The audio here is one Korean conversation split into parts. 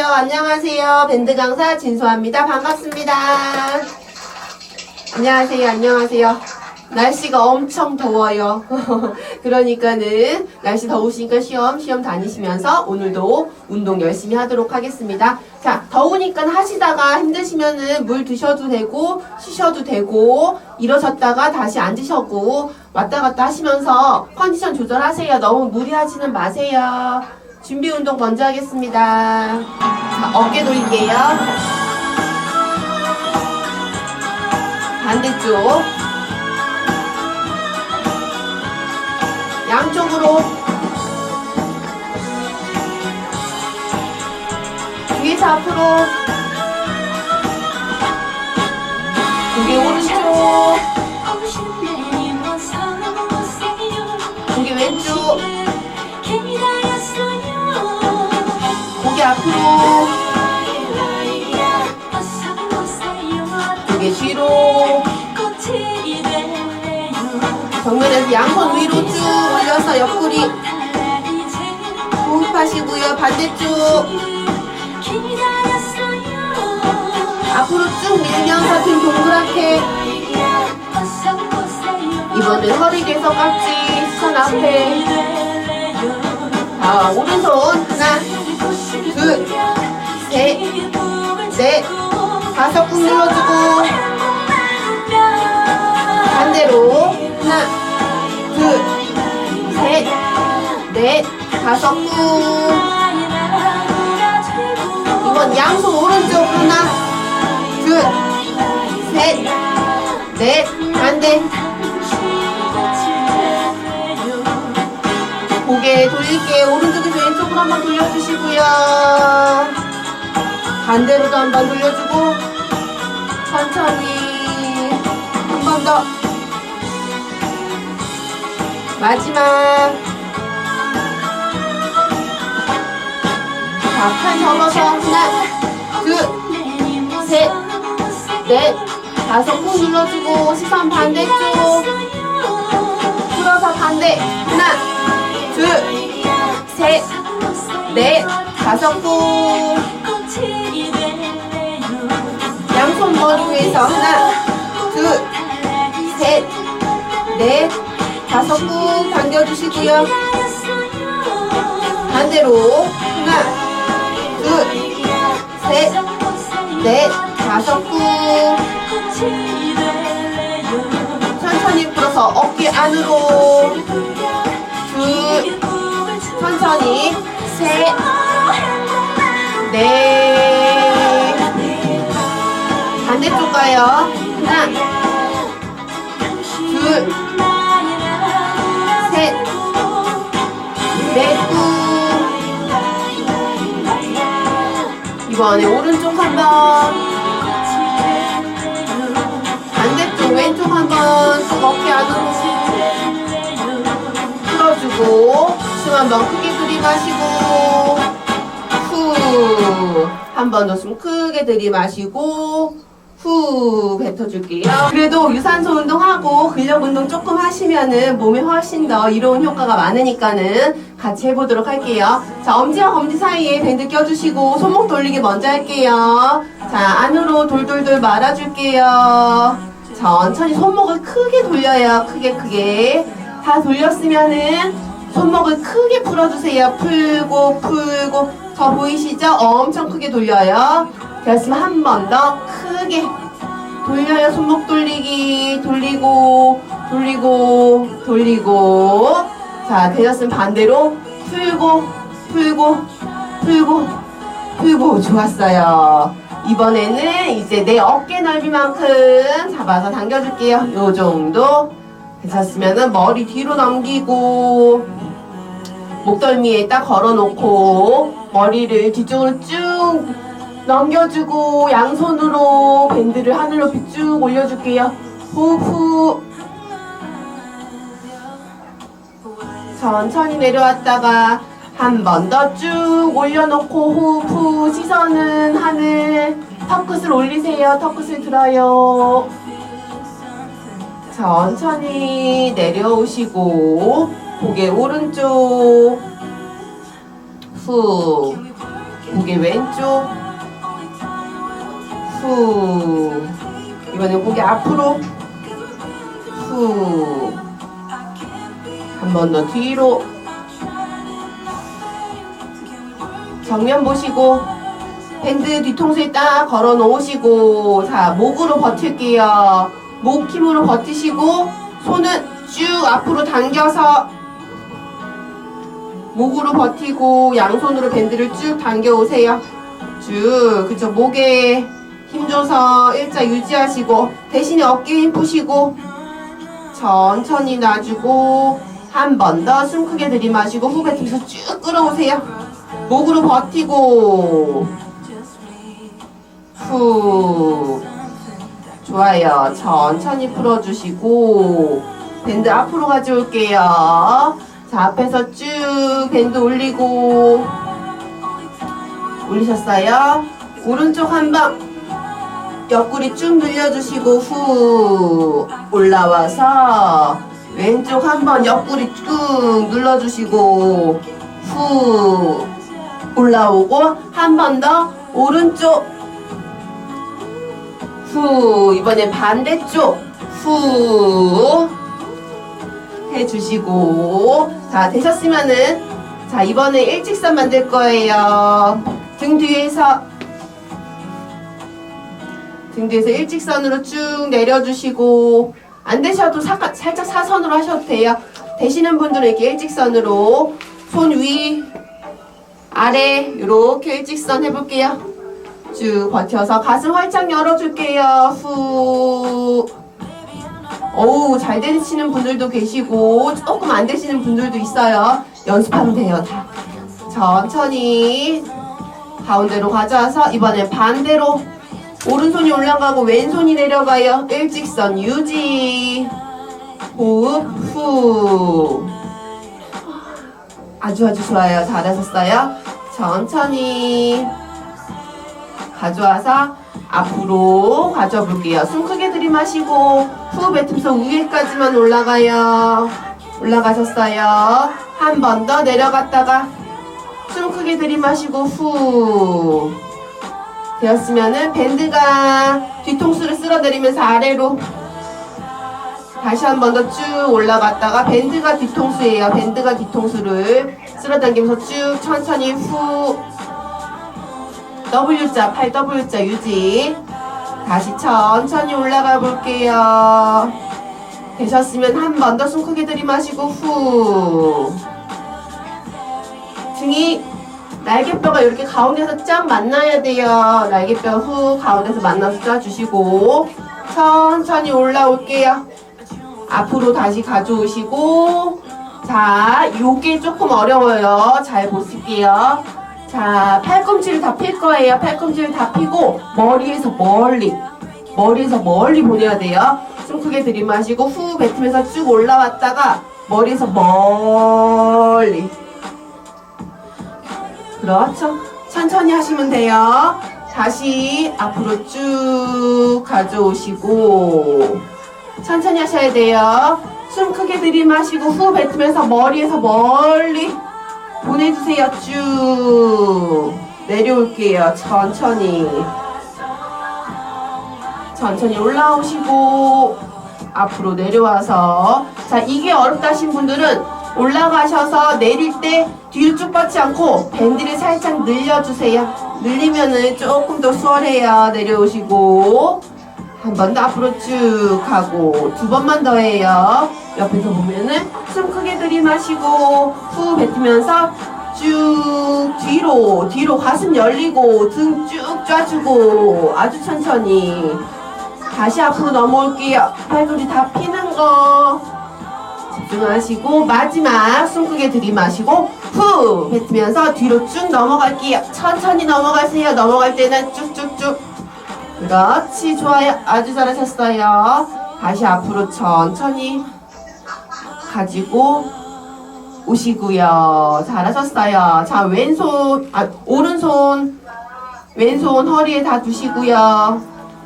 안녕하세요. 안녕하세요. 밴드 강사 진수합니다. 반갑습니다. 안녕하세요. 안녕하세요. 날씨가 엄청 더워요. 그러니까는 날씨 더우시니까 시험 시험 다니시면서 오늘도 운동 열심히 하도록 하겠습니다. 자, 더우니까 하시다가 힘드시면은 물 드셔도 되고 쉬셔도 되고 일어섰다가 다시 앉으셔고 왔다 갔다 하시면서 컨디션 조절하세요. 너무 무리하지는 마세요. 준비 운동 먼저 하겠습니다. 자, 어깨 돌릴게요. 반대쪽. 양쪽으로. 뒤에서 앞으로. 고개 오른쪽. 앞으로. 고개 뒤로. 정면에서 양손 위로 쭉 올려서 옆구리 호흡하시고요. 반대쪽 앞으로 쭉 밀면서 등 동그랗게 이번엔 허리 계속 깍지 손 앞에 자 오른손 하나 둘 셋 넷 다섯 꾹 눌러주고 반대로 하나 둘 셋 넷 다섯 꾹 이번 양손 오른쪽 하나 둘 셋 넷 반대. 고개 돌릴게요. 오른쪽에서 한번 돌려주시고요. 반대로도 한번 돌려주고 천천히 한 번 더. 마지막. 자, 팔 접어서 하나, 둘, 셋, 넷, 다섯 꾹 눌러주고 시선 반대쪽. 풀어서 반대. 하나, 둘, 셋, 넷, 다섯 꾹 양손 머리 위에서 하나, 둘, 셋, 넷, 다섯 꾹 당겨주시고요. 반대로 하나, 둘, 셋, 넷, 다섯 꾹 천천히 풀어서 어깨 안으로. 둘, 천천히 셋, 넷 반대쪽 가요. 하나, 둘, 셋, 넷, 꾹. 이번에 오른쪽 한 번, 반대쪽 왼쪽 한 번, 쭉 어깨 안으로 풀어주고, 숨 한번 크게 들이마시고, 후. 한 번 더 숨 크게 들이마시고, 후 뱉어줄게요. 그래도 유산소 운동하고 근력 운동 조금 하시면은 몸에 훨씬 더 이로운 효과가 많으니까는 같이 해보도록 할게요. 자, 엄지와 검지 사이에 밴드 껴주시고 손목 돌리기 먼저 할게요. 자, 안으로 돌돌돌 말아줄게요. 천천히 손목을 크게 돌려요. 크게 크게. 다 돌렸으면은 손목을 크게 풀어주세요. 풀고 풀고. 저 보이시죠? 엄청 크게 돌려요. 됐으면 한 번 더 크게 돌려요. 손목 돌리기. 돌리고, 돌리고, 돌리고. 자, 되셨으면 반대로 풀고, 풀고, 풀고, 풀고. 좋았어요. 이번에는 이제 내 어깨 넓이만큼 잡아서 당겨줄게요. 요 정도. 되셨으면은 머리 뒤로 넘기고, 목덜미에 딱 걸어놓고, 머리를 뒤쪽으로 쭉 넘겨주고 양손으로 밴드를 하늘 높이 쭉 올려줄게요. 호흡 후. 천천히 내려왔다가 한 번 더 쭉 올려놓고 호흡 후 시선은 하늘 턱끝을 올리세요. 턱끝을 들어요. 천천히 내려오시고 고개 오른쪽 후 고개 왼쪽 후. 이번엔 고개 앞으로 후. 한 번 더 뒤로. 정면 보시고 밴드 뒤통수에 딱 걸어 놓으시고 자 목으로 버틸게요 목 힘으로 버티시고 손은 쭉 앞으로 당겨서 목으로 버티고 양손으로 밴드를 쭉 당겨 오세요. 쭉 그쵸. 목에 힘줘서 일자 유지하시고 대신에 어깨 힘 푸시고 천천히 놔주고 한 번 더 숨 크게 들이마시고 후 뱉으면서 쭉 끌어오세요. 목으로 버티고 후 좋아요. 천천히 풀어주시고 밴드 앞으로 가져올게요. 자 앞에서 쭉 밴드 올리고. 올리셨어요? 오른쪽 한 방. 옆구리 쭉 늘려주시고 후 올라와서 왼쪽 한 번 옆구리 쭉 눌러주시고 후 올라오고 한 번 더 오른쪽 후 이번엔 반대쪽. 후 해주시고. 자 되셨으면은 자 이번에 일직선 만들 거예요. 등 뒤에서 등 뒤에서 일직선으로 쭉 내려주시고 안 되셔도 사, 살짝 사선으로 하셔도 돼요. 되시는 분들은 이렇게 일직선으로 손 위 아래 이렇게 일직선 해볼게요 쭉 버텨서 가슴 활짝 열어줄게요. 후. 어우 잘 되시는 분들도 계시고 조금 안 되시는 분들도 있어요. 연습하면 돼요 다. 천천히 가운데로 가져와서 이번엔 반대로 오른손이 올라가고 왼손이 내려가요. 일직선 유지. 호흡 후. 아주 아주 좋아요. 잘하셨어요. 천천히 가져와서 앞으로 가져볼게요. 숨 크게 들이마시고 후 뱉으면서 위에까지만 올라가요. 올라가셨어요. 한 번 더 내려갔다가 숨 크게 들이마시고 후 되었으면은 밴드가 뒤통수를 쓸어내리면서 아래로 다시 한 번 더 쭉 올라갔다가 밴드가 뒤통수예요. 밴드가 뒤통수를 쓸어당기면서 쭉 천천히 후 W자, 팔 W자 유지. 다시 천천히 올라가 볼게요. 되셨으면 한 번 더 숨 크게 들이마시고 후. 등이 날개뼈가 이렇게 가운데서 쫙 만나야 돼요. 날개뼈 후 가운데서 만나서 짜주시고 천천히 올라올게요. 앞으로 다시 가져오시고 자, 요게 조금 어려워요. 잘 보실게요. 자, 팔꿈치를 다 필 거예요. 팔꿈치를 다 피고 머리에서 멀리, 머리에서 멀리 보내야 돼요. 숨 크게 들이마시고 후 뱉으면서 쭉 올라왔다가 머리에서 멀리. 그렇죠. 천천히 하시면 돼요. 다시 앞으로 쭉 가져오시고 천천히 하셔야 돼요. 숨 크게 들이마시고 후 뱉으면서 머리에서 멀리 보내주세요. 쭉 내려올게요. 천천히 천천히 올라오시고 앞으로 내려와서 자 이게 어렵다 하신 분들은 올라가셔서 내릴 때 뒤로 쭉 뻗지 않고 밴드를 살짝 늘려주세요. 늘리면은 조금 더 수월해요. 내려오시고 한 번 더 앞으로 쭉 하고 두 번만 더 해요. 옆에서 보면은 숨 크게 들이마시고 후 뱉으면서 쭉 뒤로 뒤로 가슴 열리고 등 쭉 쪄주고 아주 천천히 다시 앞으로 넘어올게요. 팔꿈치 다 피는 거 집중하시고 마지막 숨 크게 들이마시고 후 뱉으면서 뒤로 쭉 넘어갈게요. 천천히 넘어가세요. 넘어갈 때는 쭉쭉쭉 그렇지. 좋아요. 아주 잘하셨어요. 다시 앞으로 천천히 가지고 오시고요. 잘하셨어요. 자 왼손 아 오른손 왼손 허리에 다 두시고요.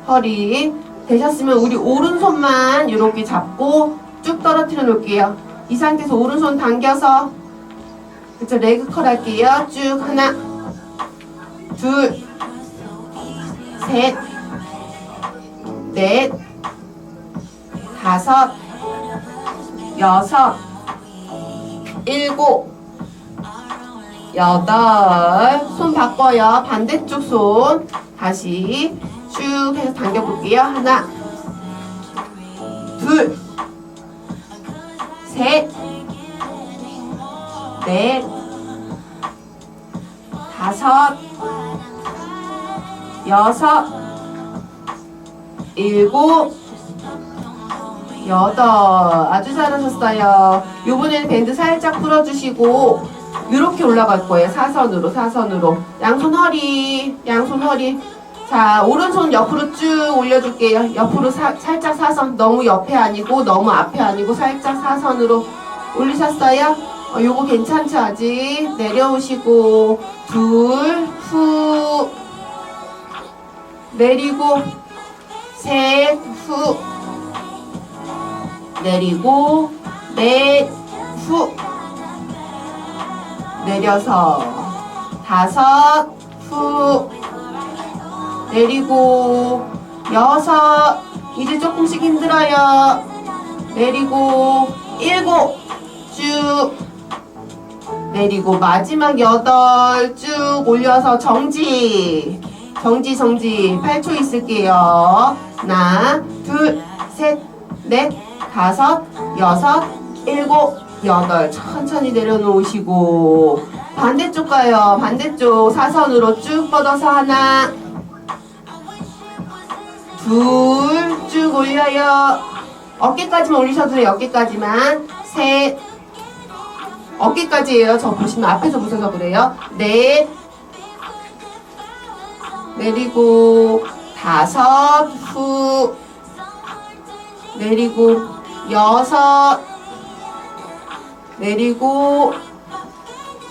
허리 되셨으면 우리 오른손만 이렇게 잡고 쭉 떨어뜨려 놓을게요. 이 상태에서 오른손 당겨서 그쵸? 레그 컬 할게요. 쭉 하나 둘, 셋, 넷, 다섯, 여섯, 일곱, 여덟. 손 바꿔요. 반대쪽 손. 다시 쭉 해서 당겨볼게요. 하나, 둘, 셋, 넷, 다섯, 여섯, 일곱, 여덟. 아주 잘하셨어요. 요번에는 밴드 살짝 풀어주시고, 이렇게 올라갈 거예요. 사선으로, 사선으로. 양손 허리, 양손 허리. 자, 오른손 옆으로 쭉 올려줄게요. 옆으로 사- 살짝 사선. 너무 옆에 아니고, 너무 앞에 아니고, 살짝 사선으로 올리셨어요? 어, 요거 괜찮죠, 아직? 내려오시고, 둘, 후, 내리고, 셋, 후, 내리고, 넷, 후, 내려서, 다섯, 후, 내리고, 여섯, 이제 조금씩 힘들어요. 내리고, 일곱, 쭉, 내리고, 마지막 여덟, 쭉 올려서 정지. 정지, 정지. 8초 있을게요. 하나, 둘, 셋, 넷, 다섯, 여섯, 일곱, 여덟. 천천히 내려놓으시고. 반대쪽 가요. 반대쪽 사선으로 쭉 뻗어서 하나, 둘, 쭉 올려요. 어깨까지만 올리셔도 돼요. 어깨까지만. 셋. 어깨까지예요. 저 보시면 앞에서 보셔서 그래요. 넷. 내리고 다섯 후 내리고 여섯 내리고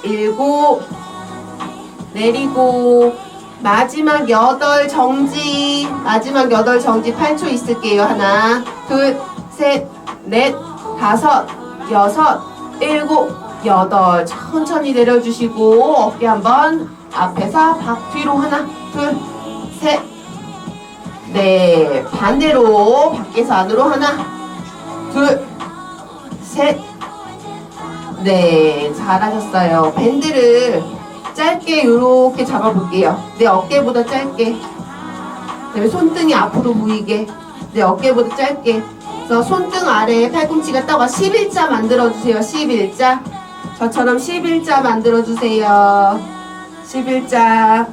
일곱 내리고 마지막 여덟 정지 마지막 여덟 정지 8초 있을게요. 하나 둘 셋 넷 다섯 여섯 일곱 여덟. 천천히 내려주시고 어깨 한번 앞에서 박 뒤로 하나 둘셋 넷 반대로 밖에서 안으로 하나 둘 셋 네 잘하셨어요. 밴드를 짧게 이렇게 잡아볼게요. 내 어깨보다 짧게. 그다음에 손등이 앞으로 보이게. 내 어깨보다 짧게. 그래서 손등 아래에 팔꿈치가 떠가 11자 만들어주세요. 11자. 저처럼 11자 만들어주세요. 11자.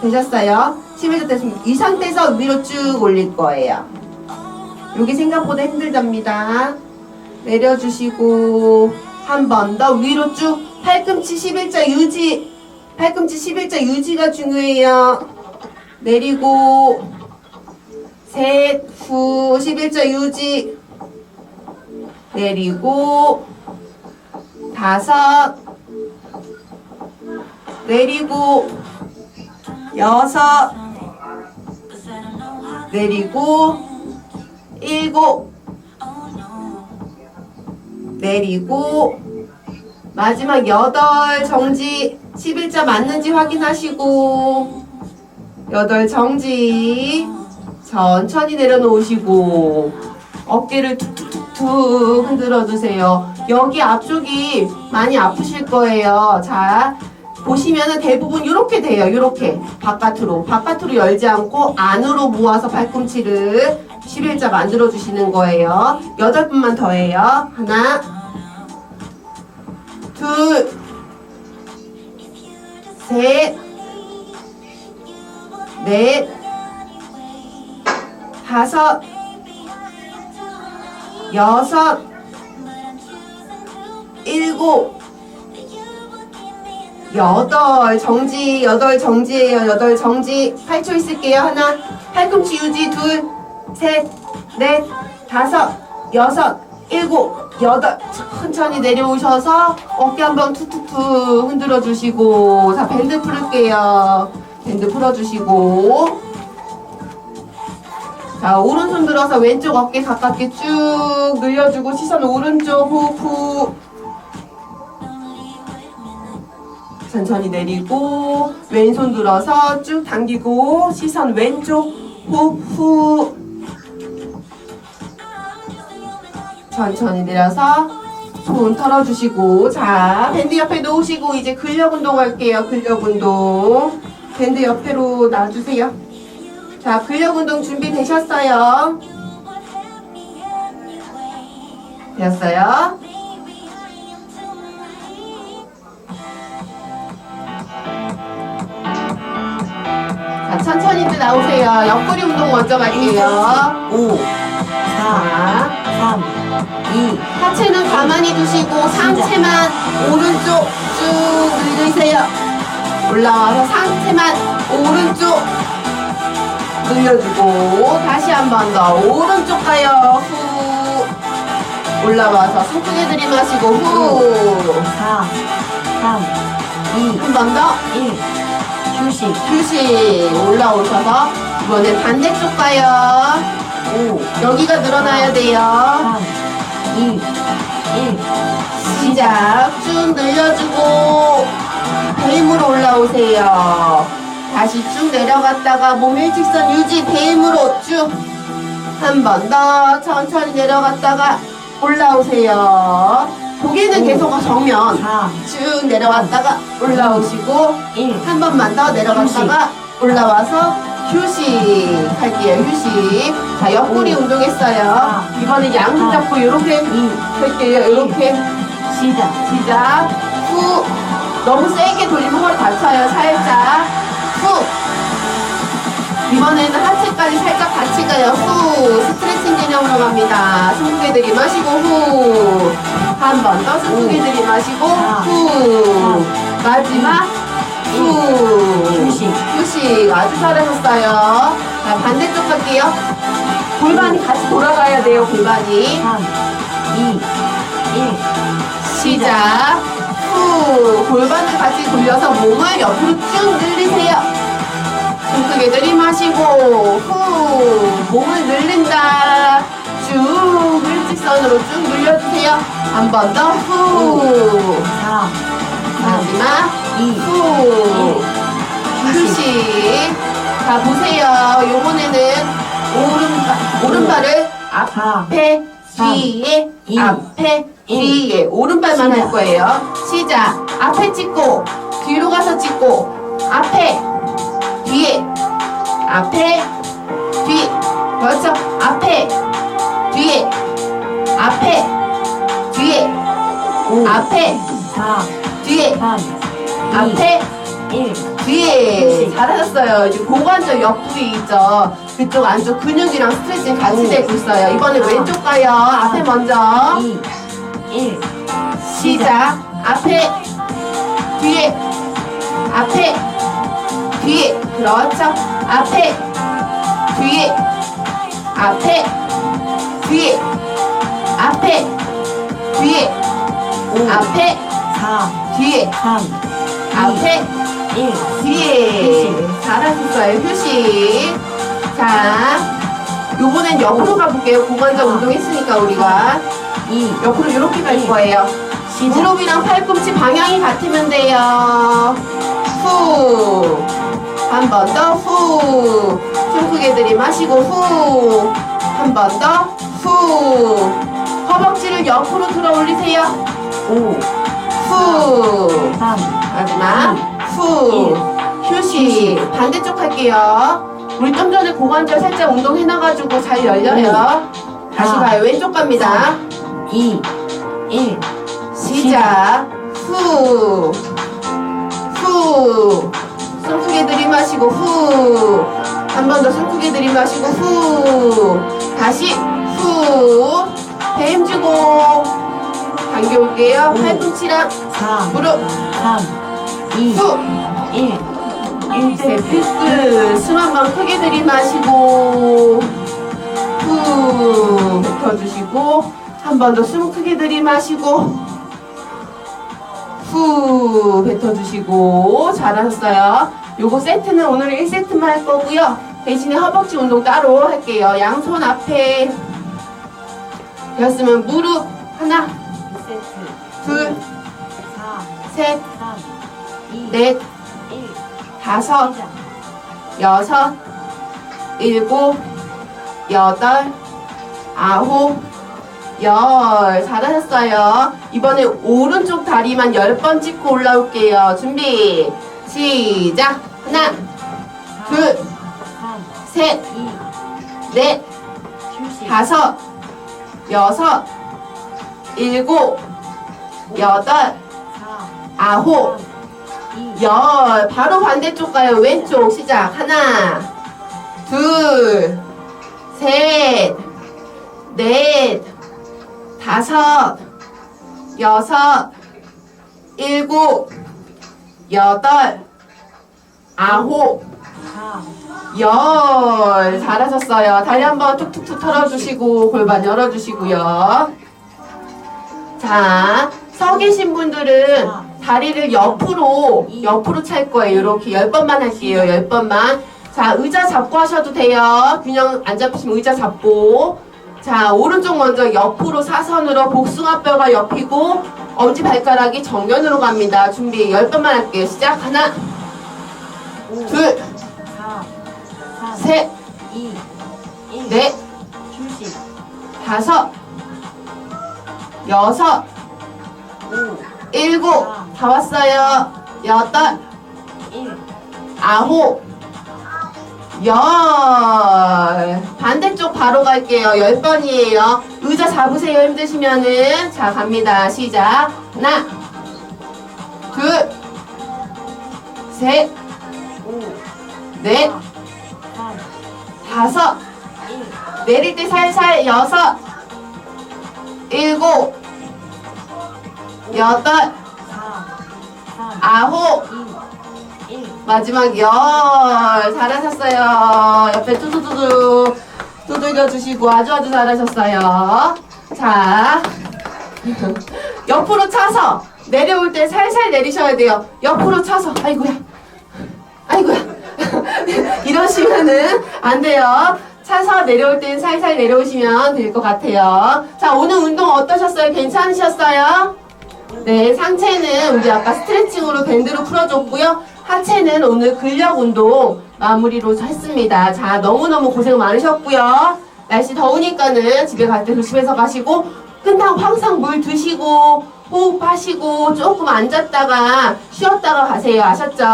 되셨어요? 11자 됐으면 이 상태에서 위로 쭉 올릴 거예요. 여기 생각보다 힘들답니다. 내려주시고 한 번 더 위로 쭉 팔꿈치 11자 유지 팔꿈치 11자 유지가 중요해요. 내리고 셋, 후, 11자 유지. 내리고, 다섯, 내리고, 여섯, 내리고, 일곱, 내리고, 마지막 여덟 정지, 11자 맞는지 확인하시고, 여덟 정지. 천천히 내려놓으시고 어깨를 툭툭툭툭 흔들어 주세요. 여기 앞쪽이 많이 아프실 거예요. 자, 보시면은 대부분 이렇게 돼요. 이렇게 바깥으로 바깥으로 열지 않고 안으로 모아서 팔꿈치를 11자 만들어 주시는 거예요. 여덟 분만 더 해요. 하나, 둘, 셋, 넷. 다섯, 여섯, 일곱, 여덟 정지, 여덟 정지예요. 여덟 정지. 8초 있을게요. 하나, 팔꿈치 유지 둘, 셋, 넷, 다섯, 여섯, 일곱, 여덟. 천천히 내려오셔서 어깨 한번 툭툭툭 흔들어 주시고 자 밴드 풀을게요. 밴드 풀어주시고 자, 오른손 들어서 왼쪽 어깨 가깝게 쭉 늘려주고 시선 오른쪽 호흡 후. 천천히 내리고 왼손 들어서 쭉 당기고 시선 왼쪽 호후. 천천히 내려서 손 털어주시고 자 밴드 옆에 놓으시고 이제 근력 운동 할게요 근력 운동. 밴드 옆으로 놔주세요. 자 근력 운동 준비되셨어요? 되었어요 천천히들 나오세요. 옆구리 운동 먼저 갈게요. 5, 4, 자 3, 2, 하체는 가만히 두시고 상체만 오른쪽 쭉 늘리세요. 올라와서 상체만 오른쪽 늘려주고 다시 한 번 더 오른쪽 가요. 후. 올라와서 숨 크게 들이마시고 후. 4, 3, 2, 한 번 더. 1. 휴식. 휴식 올라오셔서 이번엔 반대쪽 가요. 5, 여기가 늘어나야 돼요. 3, 2, 1. 시작 쭉 늘려주고 배임으로 올라오세요 다시 쭉 내려갔다가 몸 일직선 유지 배임으로 쭉 한 번 더 천천히 내려갔다가 올라오세요 고개는 계속 정면. 4, 쭉 내려갔다가 올라오시고 1. 한 번만 더 내려갔다가 올라와서 휴식 할게요 휴식. 자 옆구리 운동했어요. 이번에 양손 잡고 이렇게 2, 할게요 이렇게. 시작. 시작. 후. 너무 세게 돌리면 허리 다쳐요 살짝. 후. 이번에는 하체까지 살짝 같이 가요. 후. 스트레칭 개념으로 갑니다. 숨게 들이마시고 후 한 번 더 숨게 들이마시고 후 마지막 후 휴식. 휴식 아주 잘하셨어요 자 반대쪽 갈게요 골반이 같이 돌아가야 돼요 골반이 3, 2, 1. 시작. 후. 골반을 같이 돌려서 몸을 옆으로 쭉 늘리세요. 숨 크게 들이마시고, 후. 몸을 늘린다. 쭉 일직선으로 쭉 늘려주세요. 한 번 더, 후. 4, 마지막, 2, 후. 휴식. 자, 보세요. 요번에는 오른발, 오른발을 앞, 4, 앞에 뒤에 이, 앞에 일. 뒤에 오른발만. 할 거예요. 시작. 앞에 찍고 뒤로 가서 찍고 앞에 뒤에 앞에 뒤 그렇죠. 앞에 뒤에 앞에 뒤에 5, 앞에 4, 뒤에 3, 2, 앞에 1. 뒤에. 잘하셨어요. 이제 고관절 옆구리 있죠. 그쪽 안쪽 근육이랑 스트레칭 같이 오. 되고 있어요. 이번에 아. 왼쪽 가요. 앞에 먼저. 2, 1. 시작. 앞에, 뒤에, 앞에, 뒤에. 그렇죠. 앞에, 뒤에, 앞에, 뒤에, 앞에, 뒤에, 5, 앞에, 4, 뒤에, 3, 앞에, 1. 뒤에. 잘하셨어요. 휴식. 자, 요번엔 옆으로 가볼게요. 고관절 운동했으니까 우리가. 2, 옆으로 이렇게 갈 거예요. 무릎이랑 팔꿈치 방향이 같으면 돼요. 후. 한 번 더 후. 숨 크게 들이마시고 후. 한 번 더 후. 허벅지를 옆으로 들어 올리세요. 5, 후. 3, 마지막 후. 휴식. 반대쪽 할게요. 우리 좀 전에 고관절 살짝 운동해놔가지고 잘 열려요. 다시 아. 가요. 왼쪽 갑니다. 2, 1. 시작. 후. 후. 숨 크게 들이마시고 후. 한 번 더 숨 크게 들이마시고 후. 다시 후. 배 힘 주고 당겨올게요. 오. 팔꿈치랑 4, 무릎 3, 2, 후. 1. 1세트. 끝. 숨한 번 크게 들이마시고 후. 뱉어주시고 한 번 더 숨 크게 들이마시고 후 뱉어주시고 잘하셨어요. 요거 세트는 오늘 1세트만 할 거고요. 대신에 허벅지 운동 따로 할게요. 양손 앞에 되었으면 무릎 하나, 2세트. 둘, 4, 셋, 3, 이, 넷, 일. 다섯. 여섯, 일곱, 여덟, 아홉, 열. 잘하셨어요. 이번에 오른쪽 다리만 열 번 찍고 올라올게요. 준비. 시작. 하나, 둘, 삼, 셋, 이, 넷. 다섯, 여섯, 일곱, 여덟, 사, 아홉, 열. 바로 반대쪽 가요. 왼쪽 시작. 하나, 둘, 셋, 넷, 다섯, 여섯, 일곱, 여덟, 아홉, 사, 열. 잘하셨어요. 다리 한번 툭툭툭 털어주시고 골반 열어주시고요. 자, 서 계신 분들은 다리를 옆으로 옆으로 찰 거예요. 이렇게 열 번만 할게요. 열 번만. 자, 의자 잡고 하셔도 돼요. 균형 안 잡히시면 의자 잡고. 자, 오른쪽 먼저 옆으로 사선으로 복숭아뼈가 옆이고 엄지 발가락이 정면으로 갑니다. 준비 열 번만 할게요. 시작. 하나, 오, 둘, 셋. 넷. 다섯, 여섯, 오, 일곱, 다 왔어요. 여덟, 일. 아홉, 열. 반대쪽 바로 갈게요. 열 번이에요. 의자 잡으세요. 힘드시면은. 자, 갑니다. 시작. 하나, 둘, 셋, 오, 넷, 삼, 다섯, 일. 내릴 때 살살 여섯, 일곱, 여덟, 아홉. 마지막 열 잘하셨어요. 옆에 두두두두 두들겨 주시고 아주 아주 잘하셨어요. 자 옆으로 차서 내려올 때 살살 내리셔야 돼요. 옆으로 차서 아이고야 아이고야 이러시면은 안 돼요. 차서 내려올 땐 살살 내려오시면 될 것 같아요. 자 오늘 운동 어떠셨어요? 괜찮으셨어요? 네, 상체는 우리 아까 스트레칭으로 밴드로 풀어줬고요. 하체는 오늘 근력 운동 마무리로 했습니다. 자, 너무너무 고생 많으셨고요. 날씨 더우니까는 집에 갈 때 조심해서 가시고, 끝나고 항상 물 드시고, 호흡하시고, 조금 앉았다가 쉬었다가 가세요. 아셨죠?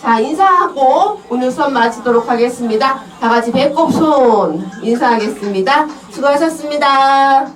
자, 인사하고 오늘 수업 마치도록 하겠습니다. 다 같이 배꼽 손 인사하겠습니다. 수고하셨습니다.